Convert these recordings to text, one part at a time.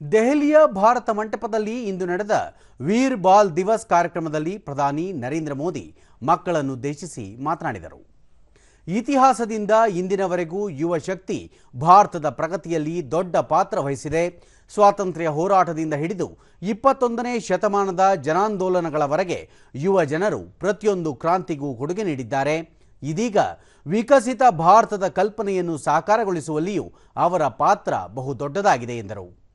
ದೆಹಲಿಯ ಭಾರತ ಮಂಟಪದಲ್ಲಿ ಇಂದು ನಡೆದ ವೀರ್ ಬಾಲ್ ದಿವಸ್ ಕಾರ್ಯಕ್ರಮದಲ್ಲಿ ಪ್ರಧಾನಿ ನರೇಂದ್ರ ಮೋದಿ ಮಕ್ಕಳನ್ನುದ್ದೇಶಿಸಿ ಮಾತನಾಡಿದರು. ಇತಿಹಾಸದಿಂದ ಇಂದಿನವರೆಗೂ ಯುವ ಶಕ್ತಿ ಭಾರತದ ಪ್ರಗತಿಯಲ್ಲಿ ದೊಡ್ಡ ಪಾತ್ರ ವಹಿಸಿದೆ. ಸ್ವಾತಂತ್ರ್ಯ ಹೋರಾಟದಿಂದ ಹಿಡಿದು ಇಪ್ಪತ್ತೊಂದನೇ ಶತಮಾನದ ಜನಾಂದೋಲನಗಳವರೆಗೆ ಯುವ ಜನರು ಪ್ರತಿಯೊಂದು ಕ್ರಾಂತಿಗೂ ಕೊಡುಗೆ ನೀಡಿದ್ದಾರೆ. ಇದೀಗ ವಿಕಸಿತ ಭಾರತದ ಕಲ್ಪನೆಯನ್ನು ಸಾಕಾರಗೊಳಿಸುವಲ್ಲಿಯೂ ಅವರ ಪಾತ್ರ ಬಹುದೊಡ್ಡದಾಗಿದೆ ಎಂದರು.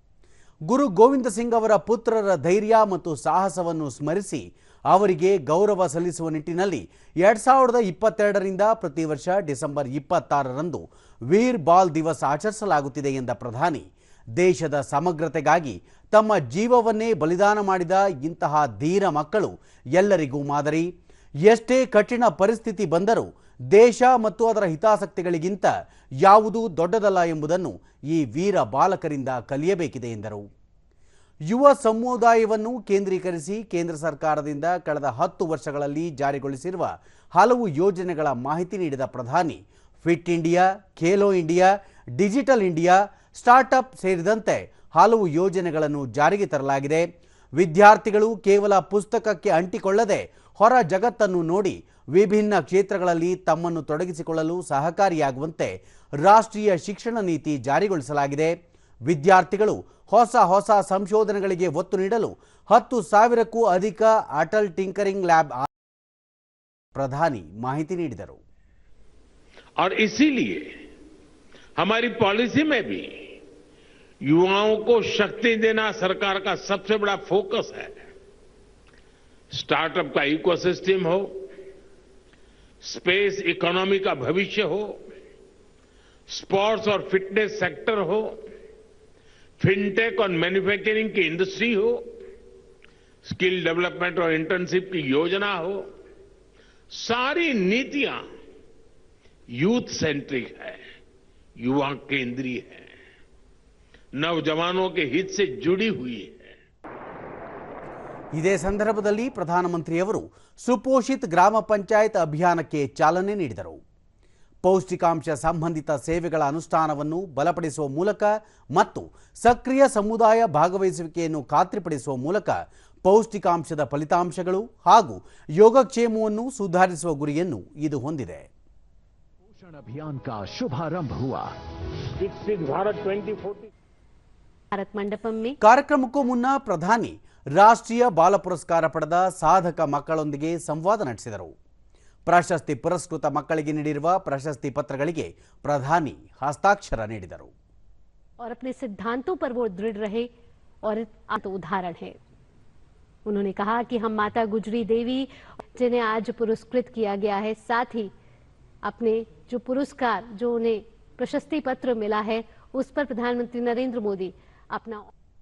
ಗುರು ಗೋವಿಂದ ಸಿಂಗ್ ಅವರ ಪುತ್ರರ ಧೈರ್ಯ ಮತ್ತು ಸಾಹಸವನ್ನು ಸ್ಮರಿಸಿ ಅವರಿಗೆ ಗೌರವ ಸಲ್ಲಿಸುವ ನಿಟ್ಟಿನಲ್ಲಿ ಎರಡ್ ಸಾವಿರದ ಇಪ್ಪತ್ತೆರಡರಿಂದ ಪ್ರತಿ ವರ್ಷ ಡಿಸೆಂಬರ್ ಇಪ್ಪತ್ತಾರರಂದು ವೀರ್ ಬಾಲ್ ದಿವಸ್ ಆಚರಿಸಲಾಗುತ್ತಿದೆ ಎಂದ ಪ್ರಧಾನಿ. ದೇಶದ ಸಮಗ್ರತೆಗಾಗಿ ತಮ್ಮ ಜೀವವನ್ನೇ ಬಲಿದಾನ ಮಾಡಿದ ಇಂತಹ ಧೀರ ಮಕ್ಕಳು ಎಲ್ಲರಿಗೂ ಮಾದರಿ. ಎಷ್ಟೇ ಕಠಿಣ ಪರಿಸ್ಥಿತಿ ಬಂದರೂ ದೇಶ ಮತ್ತು ಅದರ ಹಿತಾಸಕ್ತಿಗಳಿಗಿಂತ ಯಾವುದೂ ದೊಡ್ಡದಲ್ಲ ಎಂಬುದನ್ನು ಈ ವೀರ ಬಾಲಕರಿಂದ ಕಲಿಯಬೇಕಿದೆ ಎಂದರು. ಯುವ ಸಮುದಾಯವನ್ನು ಕೇಂದ್ರೀಕರಿಸಿ ಕೇಂದ್ರ ಸರ್ಕಾರದಿಂದ ಕಳೆದ ಹತ್ತು ವರ್ಷಗಳಲ್ಲಿ ಜಾರಿಗೊಳಿಸಿರುವ ಹಲವು ಯೋಜನೆಗಳ ಮಾಹಿತಿ ನೀಡಿದ ಪ್ರಧಾನಿ, fit India, Khelo India, digital India, startup ಸೇರಿದಂತೆ ಹಲವು ಯೋಜನೆಗಳನ್ನು ಜಾರಿಗೆ ತರಲಾಗಿದೆ. ವಿದ್ಯಾರ್ಥಿಗಳು ಕೇವಲ ಪುಸ್ತಕಕ್ಕೆ ಅಂಟಿಕೊಳ್ಳದೆ ಹೊರ ಜಗತ್ತನ್ನು ನೋಡಿ ವಿಭಿನ್ನ ಕ್ಷೇತ್ರಗಳಲ್ಲಿ ತಮ್ಮನ್ನು ತೊಡಗಿಸಿಕೊಳ್ಳಲು ಸಹಕಾರಿಯಾಗುವಂತೆ ರಾಷ್ಟ್ರೀಯ ಶಿಕ್ಷಣ ನೀತಿ ಜಾರಿಗೊಳಿಸಲಾಗಿದೆ ವಿದ್ಯಾರ್ಥಿಗಳು ಹೊಸ ಹೊಸ ಸಂಶೋಧನೆಗಳಿಗೆ ಒತ್ತು ನೀಡಲು ಹತ್ತು ಸಾವಿರಕ್ಕೂ ಅಧಿಕ ಅಟಲ್ ಟಿಂಕರಿಂಗ್ ಲ್ಯಾಬ್ ಆ- ಪ್ರಧಾನಿ ಮಾಹಿತಿ ನೀಡಿದರು और इसीलिए हमारी पॉलिसी में भी युवाओं को शक्ति देना सरकार का सबसे बड़ा फोकस है स्टार्टअप का इकोसिस्टम हो स्पेस इकोनॉमी का भविष्य हो स्पोर्ट्स और फिटनेस सेक्टर हो फिनटेक और मैन्युफैक्चरिंग की इंडस्ट्री हो स्किल डेवलपमेंट और इंटर्नशिप की योजना हो, सारी नीतियाँ यूथ सेंट्रिक है, युवा केंद्रीय है, नौजवानों के हित से जुड़ी हुई है। ಇದೇ ಸಂದರ್ಭದಲ್ಲಿ ಪ್ರಧಾನಮಂತ್ರಿಯವರು ಸುಪೋಷಿತ್ ಗ್ರಾಮ ಪಂಚಾಯತ್ ಅಭಿಯಾನಕ್ಕೆ ಚಾಲನೆ ನೀಡಿದರು. ಪೌಷ್ಟಿಕಾಂಶ ಸಂಬಂಧಿತ ಸೇವೆಗಳ ಅನುಷ್ಠಾನವನ್ನು ಬಲಪಡಿಸುವ ಮೂಲಕ ಮತ್ತು ಸಕ್ರಿಯ ಸಮುದಾಯ ಭಾಗವಹಿಸುವಿಕೆಯನ್ನು ಖಾತ್ರಿಪಡಿಸುವ ಮೂಲಕ ಪೌಷ್ಟಿಕಾಂಶದ ಫಲಿತಾಂಶಗಳು ಹಾಗೂ ಯೋಗಕ್ಷೇಮವನ್ನು ಸುಧಾರಿಸುವ ಗುರಿಯನ್ನು ಇದು ಹೊಂದಿದೆ. ಪೋಷಣ ಕಾರ್ಯಕ್ರಮಕ್ಕೂ ಮುನ್ನ ಪ್ರಧಾನಿ ರಾಷ್ಟ್ರೀಯ ಬಾಲ ಪುರಸ್ಕಾರ ಪಡೆದ ಸಾಧಕ ಮಕ್ಕಳೊಂದಿಗೆ ಸಂವಾದ ನಡೆಸಿದರು ಪ್ರಶಸ್ತಿ ಪುರಸ್ಕೃತ ಮಕ್ಕಳಿಗೆ ನೀಡಿರುವ ಪ್ರಶಸ್ತಿ ಪತ್ರಗಳಿಗೆ ಪ್ರಧಾನಿ ಹಸ್ತಾಕ್ಷರ ನೀಡಿದರು और अपने सिद्धांतों पर वो दृढ़ रहे और आत्म उदाहरण है उन्होंने कहा कि हम माता गुजरी देवी जिन्हें आज पुरस्कृत किया गया है साथ ही अपने जो पुरस्कार जो उन्हें प्रशस्ति पत्र मिला है उस पर प्रधानमंत्री नरेंद्र मोदी अपना